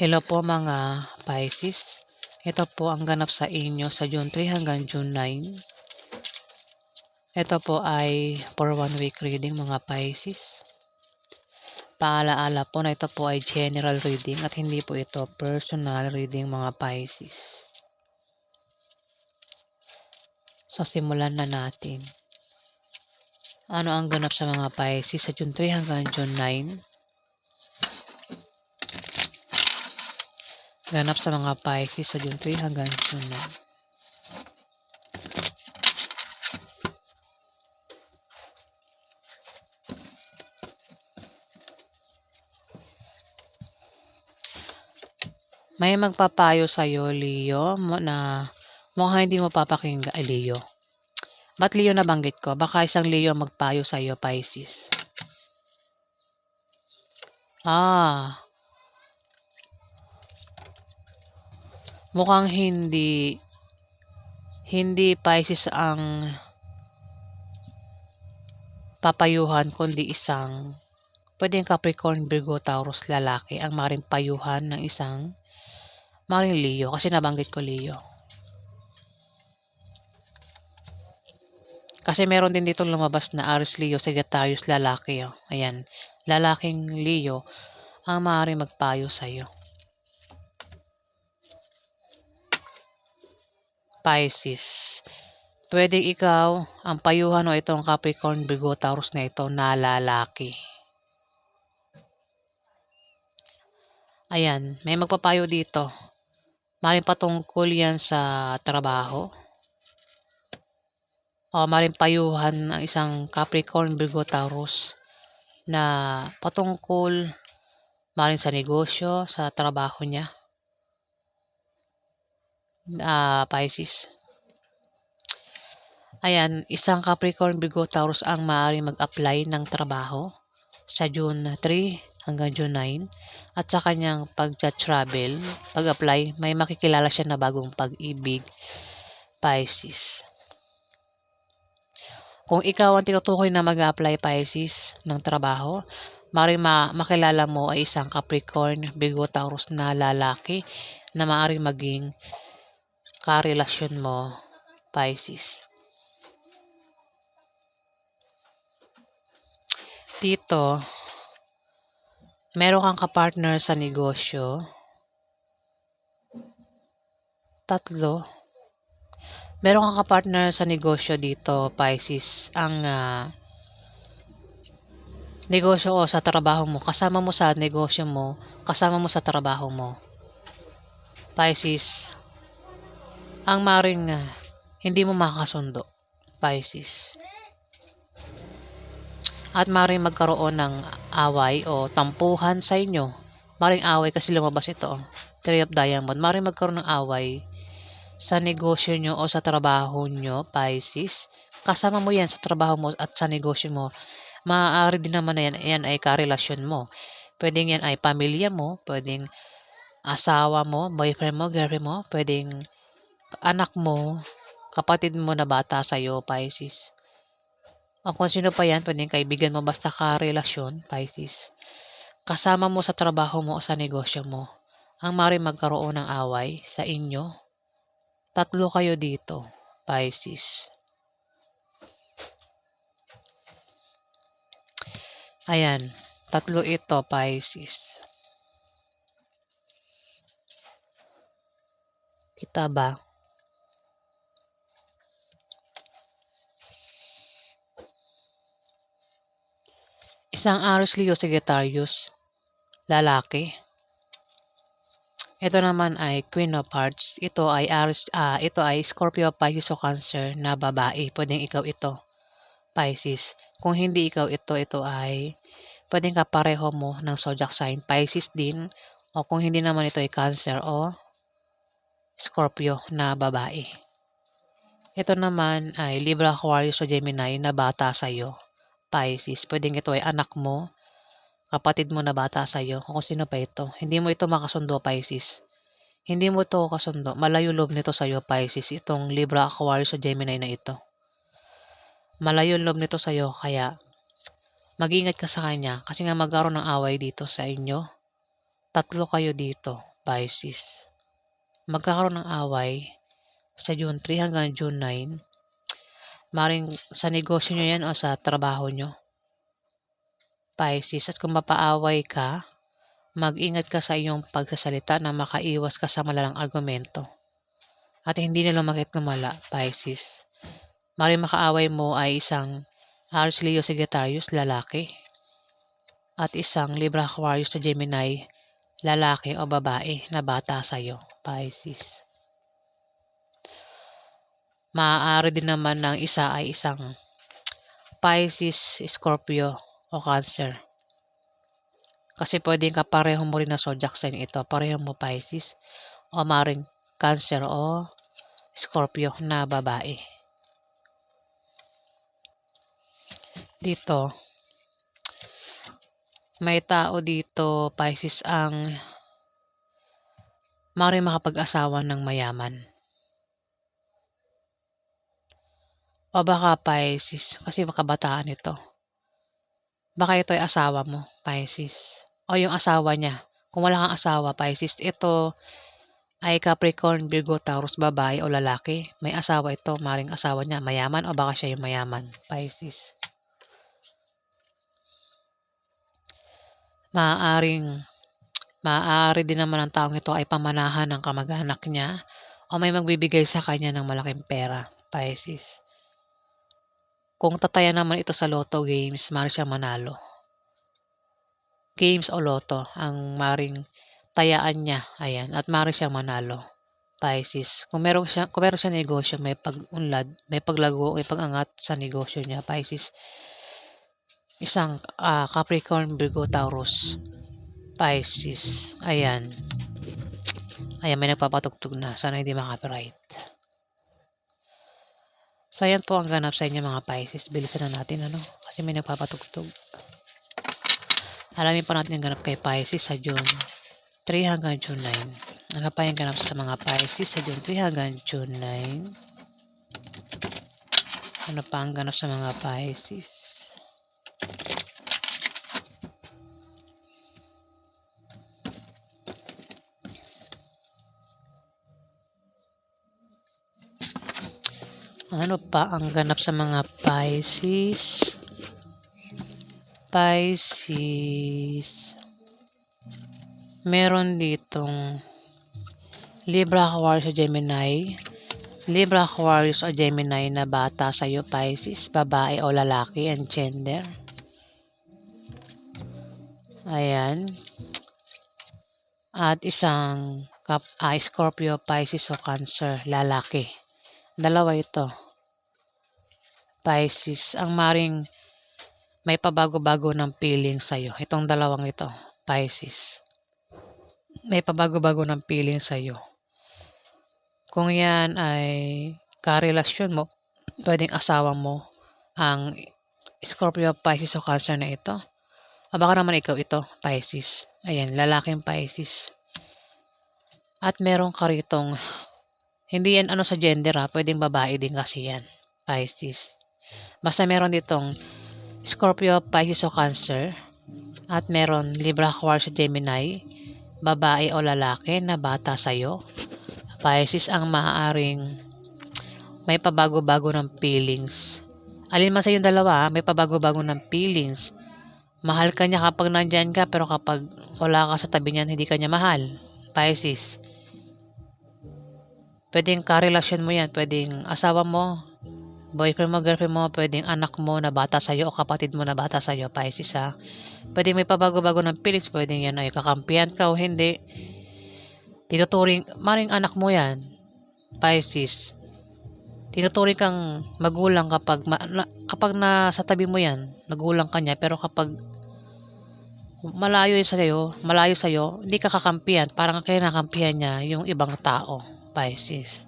Hello po mga Pisces. Ito po ang ganap sa inyo sa June 3 hanggang June 9. Ito po ay for one week reading mga Pisces. Paalaala po na ito po ay general reading at hindi po ito personal reading mga Pisces. So simulan na natin. Ano ang ganap sa mga Pisces sa June 3 hanggang June 9? Ganap sa mga Pisces sa June 3 hanggang June 9. May magpapayo sa'yo, Leo, mo na mukhang hindi mo papakinggan. Ay, Leo. Ba't Leo nabanggit ko? Baka isang Leo magpayo sa'yo, Pisces. Ah. Mukhang hindi hindi Pisces ang papayuhan kundi isang pwedeng Capricorn, Virgo, Taurus, lalaki ang maring payuhan ng isang maring Leo kasi nabanggit ko Leo. Kasi meron din dito lumabas na Aries, Leo, Sagittarius, lalaki. Oh. Ayan. Lalaking Leo ang maaaring magpayo sa'yo. Pisces. Pwedeng ikaw ang payuhan o itong Capricorn, Virgo, Taurus na ito na lalaki. Ayan, may magpapayo dito. Maring patungkol yan sa trabaho. O maring payuhan ng isang Capricorn, Virgo, Taurus na patungkol maring sa negosyo, sa trabaho niya. Ah, Pisces. Ayan, isang Capricorn, Virgo, Taurus ang maaaring mag-apply ng trabaho sa June 3 hanggang June 9 at sa kanyang pag-travel, pag-apply, may makikilala siya na bagong pag-ibig, Pisces. Kung ikaw ang tinutukoy na mag-apply, Pisces, ng trabaho, maaaring ma makilala mo ay isang Capricorn, Virgo, Taurus na lalaki na maaaring maging karelasyon mo, Pisces. Dito, meron kang kapartner sa negosyo. Tatlo. Meron kang kapartner sa negosyo dito, Pisces. Ang uh, negosyo o sa trabaho mo, kasama mo sa negosyo mo, kasama mo sa trabaho mo. Pisces, ang maring uh, hindi mo makakasundo, Pisces. At maring magkaroon ng away o tampuhan sa inyo. Maring away kasi lumabas ito. Three of Diamond. Maring magkaroon ng away sa negosyo nyo o sa trabaho nyo, Pisces. Kasama mo yan sa trabaho mo at sa negosyo mo. Maaari din naman na yan, yan ay karelasyon mo. Pwedeng yan ay pamilya mo, pwedeng asawa mo, boyfriend mo, girlfriend mo, pwedeng anak mo, kapatid mo na bata sa'yo, Pisces. O kung sino pa yan, pwedeng kaibigan mo, basta ka-relasyon, Pisces. Kasama mo sa trabaho mo o sa negosyo mo. Ang mari magkaroon ng away sa inyo. Tatlo kayo dito, Pisces. Ayan, tatlo ito, Pisces. Kita ba? Isang Aries Leo Sagittarius, lalaki. Ito naman ay Queen of Hearts. Ito ay Aries, ah, ito ay Scorpio, Pisces o Cancer na babae. Pwedeng ikaw ito, Pisces. Kung hindi ikaw ito, ito ay pwedeng kapareho mo ng zodiac sign, Pisces din. O kung hindi naman ito ay Cancer o Scorpio na babae. Ito naman ay Libra, Aquarius o Gemini na bata sa'yo. Pisces. Pwedeng ito ay anak mo, kapatid mo na bata sa'yo, kung sino pa ito. Hindi mo ito makasundo, Pisces. Hindi mo ito kasundo. Malayo loob nito sa'yo, Pisces. Itong Libra, Aquarius o Gemini na ito. Malayo loob nito sa'yo, kaya mag-ingat ka sa kanya kasi nga magkaroon ng away dito sa inyo. Tatlo kayo dito, Pisces. Magkakaroon ng away sa June 3 hanggang June 9. Maring sa negosyo nyo yan o sa trabaho nyo. Pisces. At kung mapaaway ka, mag-ingat ka sa iyong pagsasalita na makaiwas ka sa malalang argumento. At hindi na lumakit ng mala, Pisces. Maring makaaway mo ay isang Aries Leo Sagittarius, lalaki. At isang Libra Aquarius sa Gemini, lalaki o babae na bata sa'yo, Pisces. Maaari din naman ng isa ay isang Pisces, Scorpio o Cancer. Kasi pwedeng kapareho mo rin na zodiac sign ito. Pareho mo Pisces o maring Cancer o Scorpio na babae. Dito, may tao dito, Pisces, ang maring makapag-asawa ng mayaman. O baka Pisces, kasi makabataan ito. Baka ito ay asawa mo, Pisces. O yung asawa niya. Kung wala kang asawa, Pisces, ito ay Capricorn, Virgo, Taurus, babae o lalaki. May asawa ito, maring asawa niya, mayaman o baka siya yung mayaman, Pisces. Maaaring, maaari din naman ang taong ito ay pamanahan ng kamag-anak niya o may magbibigay sa kanya ng malaking pera, Pisces. Kung tataya naman ito sa Lotto Games, maaari siyang manalo. Games o Lotto ang maring tayaan niya, ayan, at maaari siyang manalo. Pisces. Kung meron siya, kung meron siya negosyo, may pag-unlad, may paglago, may pag-angat sa negosyo niya, Pisces. Isang ah, Capricorn, Virgo, Taurus, Pisces. Ayan. Ayan, may nagpapatugtog na. Sana hindi makapiright. So, ayan po ang ganap sa inyo mga Pisces. Bilisan na natin, ano? Kasi may nagpapatugtog. Alamin pa natin ang ganap kay Pisces sa June 3 hanggang June 9. Ano pa yung ganap sa mga Pisces sa June 3 hanggang June 9? Ano pa ang ganap sa mga Pisces? Ano pa ang ganap sa mga Pisces? Pisces. Meron ditong Libra Aquarius o Gemini. Libra Aquarius o Gemini na bata sa iyo, Pisces, babae o lalaki and gender. Ayan. At isang ah, Scorpio, Pisces o Cancer, lalaki. Dalawa ito. Pisces, ang maring may pabago-bago ng feeling sa'yo. Itong dalawang ito, Pisces. May pabago-bago ng feeling sa'yo. Kung yan ay karelasyon mo, pwedeng asawa mo ang Scorpio, Pisces o Cancer na ito. O baka naman ikaw ito, Pisces. Ayan, lalaking Pisces. At meron ka ritong, hindi yan ano sa gender ha, pwedeng babae din kasi yan, Pisces. Basta meron ditong Scorpio, Pisces o Cancer. At meron Libra, Aquarius, Gemini, babae o lalaki na bata sa'yo. Pisces ang maaaring may pabago-bago ng feelings. Alin man sa yung dalawa, may pabago-bago ng feelings. Mahal ka niya kapag nandyan ka, pero kapag wala ka sa tabi niyan, hindi ka niya mahal. Pisces. Pwedeng karelasyon mo yan, pwedeng asawa mo, boyfriend mo, girlfriend mo, pwedeng anak mo na bata sa'yo o kapatid mo na bata sa'yo, Pisces ha. Pwedeng may pabago-bago ng feelings, pwedeng yan ay kakampihan ka o hindi. Tinuturing, maring anak mo yan, Pisces. Tinuturing kang magulang kapag, ma, na, kapag nasa tabi mo yan, nagulang ka niya, pero kapag malayo yun sa'yo, malayo sa'yo, hindi ka kakampihan, parang kinakampihan niya yung ibang tao, Pisces.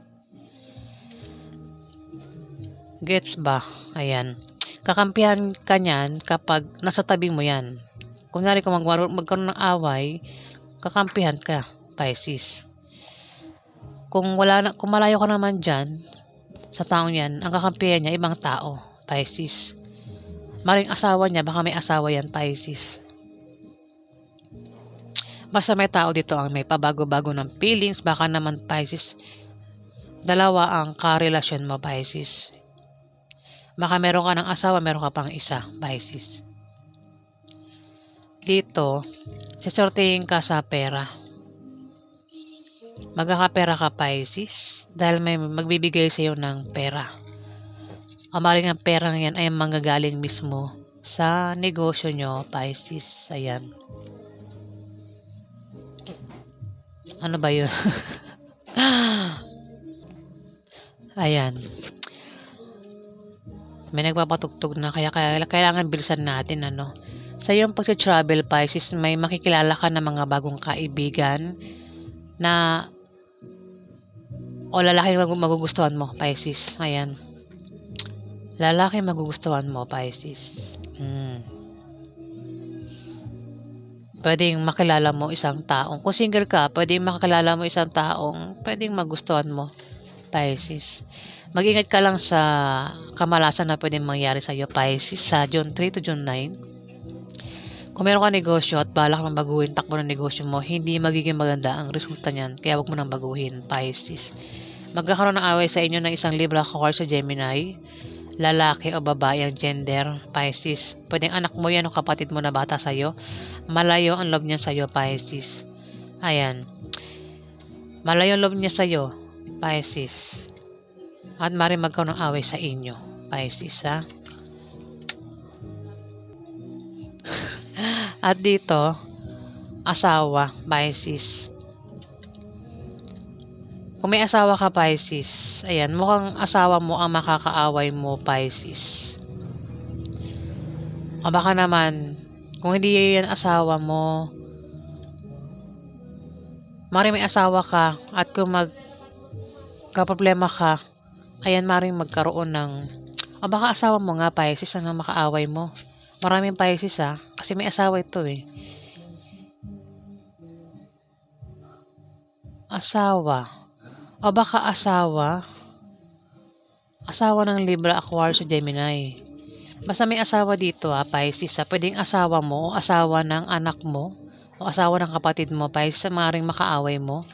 Gets ba? Ayan. Kakampihan ka niyan kapag nasa tabi mo yan. Kunyari kung mag magkaroon ng away, kakampihan ka, Pisces. Kung wala na, kung malayo ka naman dyan, sa taong yan, ang kakampihan niya, ibang tao, Pisces. Maring asawa niya, baka may asawa yan, Pisces. Basta may tao dito ang may pabago-bago ng feelings, baka naman Pisces, dalawa ang karelasyon mo Pisces. Baka meron ka ng asawa, meron ka pang isa Pisces. Dito, sisortihin ka sa pera. Magkakapera ka Pisces dahil may magbibigay sa iyo ng pera. Amaring ang perang yan ay manggagaling mismo sa negosyo nyo, Pisces. Ayan. Ano ba yun? Ayan. May nagpapatugtog na kaya, kaya kailangan bilisan natin ano. Sa iyong pag-travel Pisces, may makikilala ka ng mga bagong kaibigan na o lalaki mag magugustuhan mo, Pisces. Ayan. Lalaki magugustuhan mo, Pisces. Hmm. Pwedeng makilala mo isang taong, kung single ka, pwedeng makilala mo isang taong, pwedeng magustuhan mo, Pisces. Mag-ingat ka lang sa kamalasan na pwedeng mangyari sa iyo, Pisces, sa June 3 to June 9. Kung meron ka negosyo at balak mong baguhin takbo ng negosyo mo, hindi magiging maganda ang resulta niyan, kaya wag mo nang baguhin, Pisces. Magkakaroon ng away sa inyo ng isang Libra, Aquarius, Gemini, lalaki o babae ang gender, Pisces. Pwedeng anak mo yan o kapatid mo na bata sa'yo. Malayo ang loob niya sa'yo, Pisces. Ayan. Malayo ang loob niya sa'yo, Pisces. At mari magkaroon ng away sa inyo, Pisces, ha? At dito, asawa, Pisces. Kung may asawa ka, Pisces, ayan, mukhang asawa mo ang makakaaway mo, Pisces. O baka naman, kung hindi yan asawa mo, mari may asawa ka, at kung mag kaproblema ka, ayan, maring magkaroon ng, o baka asawa mo nga, Pisces, ang makaaway mo. Maraming Pisces, ha, kasi may asawa ito, eh. Asawa. O baka asawa. Asawa ng Libra, Aquarius, o Gemini. Basta may asawa dito ha, Pisces ha. Pwedeng asawa mo, o asawa ng anak mo, o asawa ng kapatid mo, Pisces, maaaring makaaway mo.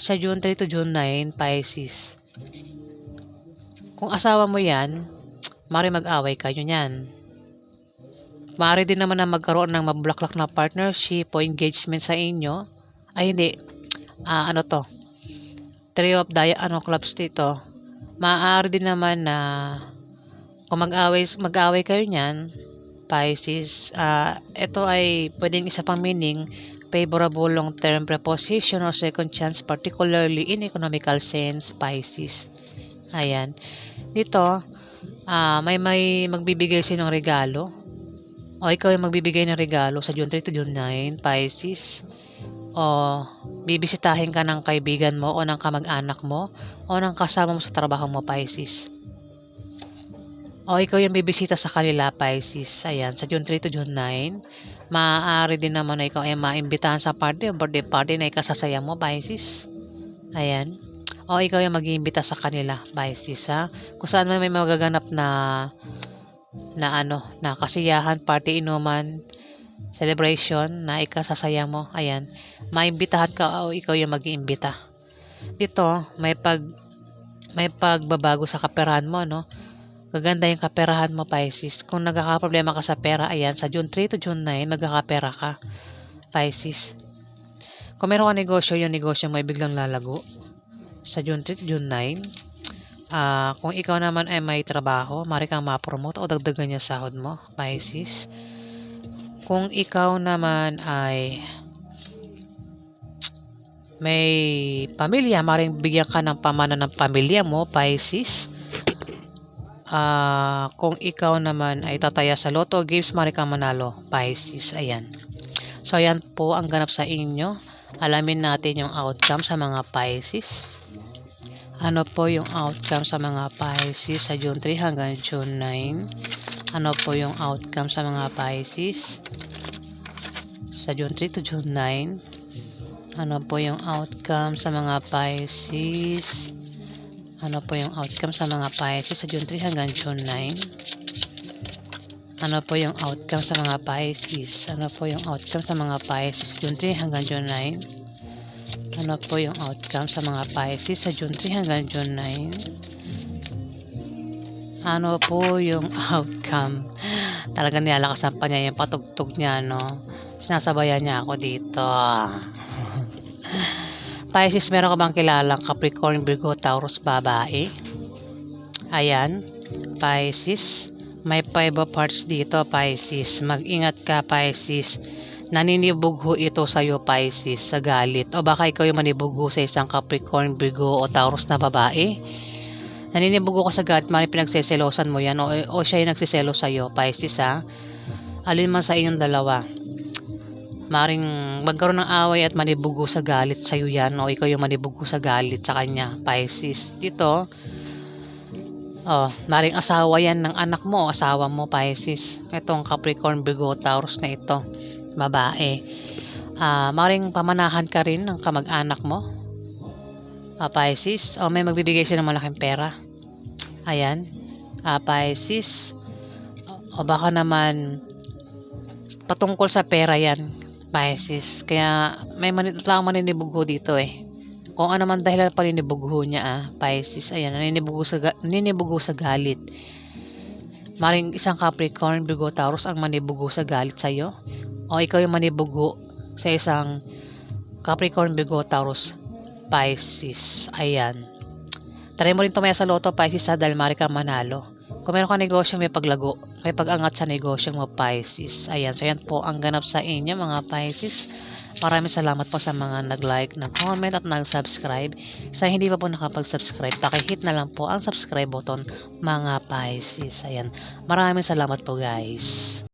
Sa June 3 to June 9, Pisces. Kung asawa mo yan, maaaring mag-away kayo niyan. Maaari din naman na magkaroon ng mabulaklak na partnership o engagement sa inyo. Ay hindi, ah, ano to, trio of dia ano clubs dito, maaari din naman na kung mag-away, mag-away kayo niyan, Pisces, uh, ito ay pwedeng isa pang meaning, favorable long-term preposition or second chance, particularly in economical sense, Pisces. Ayan. Dito, uh, may may magbibigay sa ng regalo. O ikaw ay magbibigay ng regalo sa June 3 to June 9, Pisces o bibisitahin ka ng kaibigan mo o ng kamag-anak mo o ng kasama mo sa trabaho mo, Pisces. O ikaw yung bibisita sa kanila, Pisces. Ayan, sa June 3 to June 9. Maaari din naman na ikaw ay maimbitahan sa party o birthday party na ikasasaya mo, Pisces. Ayan. O ikaw yung mag-iimbita sa kanila, Pisces, ha? Kung saan may magaganap na na ano, na kasiyahan, party inuman, celebration na ikasasaya mo, ayan, maimbitahan ka o ikaw yung mag-iimbita. Dito, may pag may pagbabago sa kaperahan mo, no? Gaganda yung kaperahan mo, Pisces. Kung nagkakaproblema ka sa pera, ayan, sa June 3 to June 9, magkakapera ka, Pisces. Kung meron ka negosyo, yung negosyo mo ay biglang lalago. Sa June 3 to June 9, uh, kung ikaw naman ay may trabaho, mari kang ma-promote o dagdagan yung sahod mo, Pisces. Kung ikaw naman ay may pamilya, maring bigyan ka ng pamana ng pamilya mo, Pisces. Uh, kung ikaw naman ay tataya sa Lotto Games, maring kang manalo, Pisces. Ayan. So, ayan po ang ganap sa inyo. Alamin natin yung outcome sa mga Pisces. Ano po yung outcome sa mga Pisces sa June 3 hanggang June 9? Ano po yung outcome sa mga Pisces sa June 3 to June 9? Ano po yung outcome sa mga Pisces? Ano po yung outcome sa mga Pisces sa June 3 hanggang June 9? Ano po yung outcome sa mga Pisces? Ano po yung outcome sa mga Pisces? June 3 hanggang June 9. Ano po yung outcome sa mga Pisces sa June 3 hanggang June 9? Ano po yung outcome? Talagang nilalakasan pa niya yung patugtog niya, no? Sinasabayan niya ako dito. Pisces, meron ka bang kilalang Capricorn, Virgo, Taurus, babae? Ayan. Pisces. May five of hearts dito, Pisces. Mag-ingat ka, Pisces. Naninibog ho ito sa'yo, Pisces, sa galit. O baka ikaw yung manibog sa isang Capricorn, Virgo, o Taurus na babae. Naninibog ho ka sa mali pinagseselosan mo yan. O, o siya yung nagsiselo sa'yo, Pisces, ha? Alin man sa inyong dalawa. Maring magkaroon ng away at manibugo sa galit sa'yo yan o ikaw yung manibugo sa galit sa kanya, Pisces. Dito, oh, maring asawa yan ng anak mo asawa mo, Pisces. Itong Capricorn, Virgo, Taurus na ito, babae. Ah, maring pamanahan ka rin ng kamag-anak mo, ah, Pisces. O may magbibigay siya ng malaking pera. Ayan, ah, Pisces. O baka naman patungkol sa pera yan, Pisces. Kaya may mani, lang dito eh. Kung ano man dahilan paninibugho niya ah, Pisces. Ayan, naninibugho sa, naninibugho sa galit. Maring isang Capricorn, Virgo, Taurus ang manibugho sa galit sa'yo. O ikaw yung manibugho sa isang Capricorn, Virgo, Taurus, Pisces. Ayan. Try mo rin tumaya sa loto, Pisces, ha, dahil mari manalo. Kung meron ka negosyo, may paglago. May pag-angat sa negosyo mo, Pisces. Ayan. So, yan po ang ganap sa inyo, mga Pisces. Maraming salamat po sa mga nag-like, nag-comment at nag-subscribe. Sa hindi pa po nakapag-subscribe, pakihit na lang po ang subscribe button, mga Pisces. Ayan. Maraming salamat po, guys.